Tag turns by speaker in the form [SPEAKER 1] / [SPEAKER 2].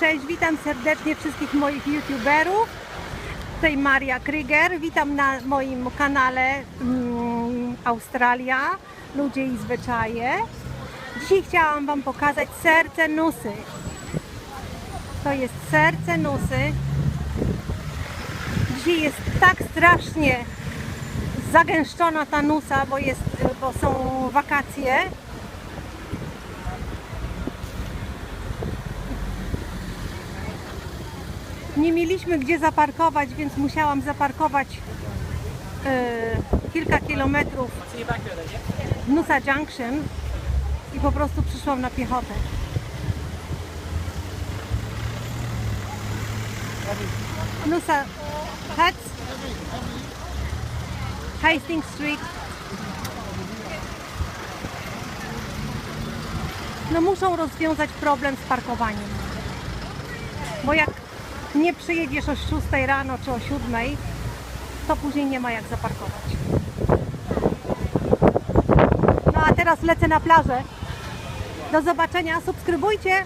[SPEAKER 1] Cześć, witam serdecznie wszystkich moich youtuberów. Tutaj Maria Kryger. Witam na moim kanale mm, Australia, ludzie i zwyczaje. Dzisiaj chciałam Wam pokazać serce Nusy. To jest serce Nusy. Dzisiaj jest tak strasznie zagęszczona ta Nusa, bo, jest, bo są wakacje. Nie mieliśmy gdzie zaparkować, więc musiałam zaparkować e, kilka kilometrów w Nusa Junction i po prostu przyszłam na piechotę. Nusa Huts, Hastings Street. No muszą rozwiązać problem z parkowaniem. Bo jak nie przyjedziesz o 6 rano czy o 7, to później nie ma jak zaparkować. No a teraz lecę na plażę. Do zobaczenia, subskrybujcie.